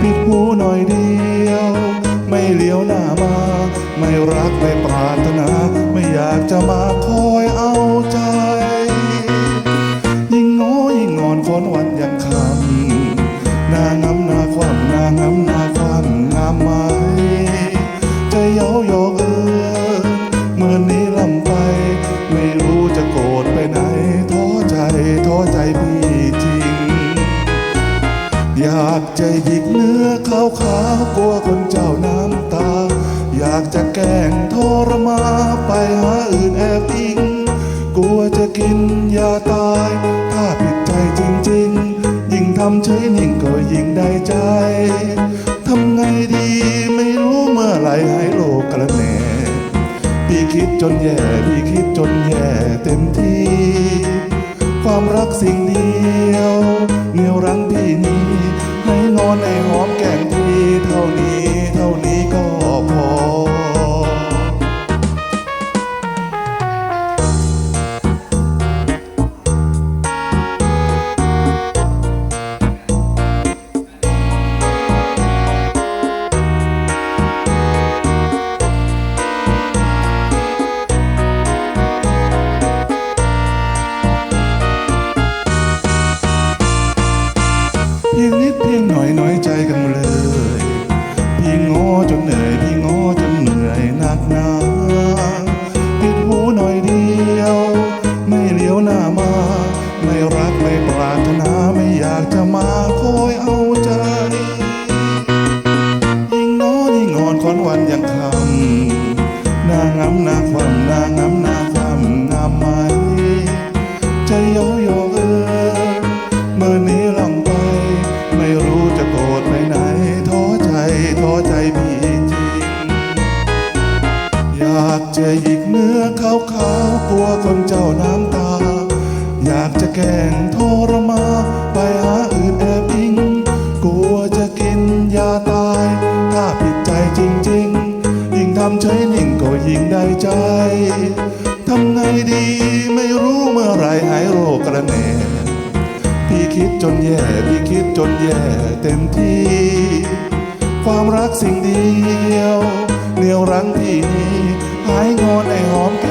ปิดหูหน่อยเดียว ไม่เลี้ยวหน้ามา ไม่รักไม่ปรารถนา ไม่อยากจะมาคอยเอาใจ ยิ่งง้อยิ่งงอนคนวันยังคำหน้างำหน้าความหน้างำ อยากจะหยิกเนื้อขาวขาวกลัวคนเจ้าน้ำตา อยากจะแกล้งทรมาไปหาอื่นแอบอิง กลัวจะกินยาตาย ถ้าผิดใจจริงๆ ยิ่งทำเฉยนิ่งก็ยิ่งได้ใจ ทำไงดีไม่รู้เมื่อไหรหายโลกกระแหน่พี่คิดจนแย่พี่คิดจนแย่เต็มที่ ความรักสิ่งเดียว หน้ามา ไม่รักไม่ปรารถนาไม่อยากจะมาคอยเอาใจ ยิ่งน้อยยิ่งงอนคอนวันยังคำหน้างำหน้าความหน้างำหน้าความงามไหมใจโยโยเอินเมื่อนี้ลำไป ไม่รู้จะโกรธไปไหนท้อใจท้อใจพี่จริง อยากจะหยิกเนื้อขาวขาวๆกลัวคนเจ้าน้ำตา อยากจะแกล้งทรมา ไปหาอื่นแอบอิง กลัวจะกินยาตาย ถ้าผิดใจจริง ๆ ยิ่งทำเฉยนิ่งก็ยิ่งได้ใจ ทำไงดีไม่รู้เมื่อไรหายโรคกระแหน่พี่คิดจนแย่พี่คิดจนแย่เต็มที่ ความรักสิ่งเดียวเหนียวรั้งพี่นี้หายงอนไอหอมแก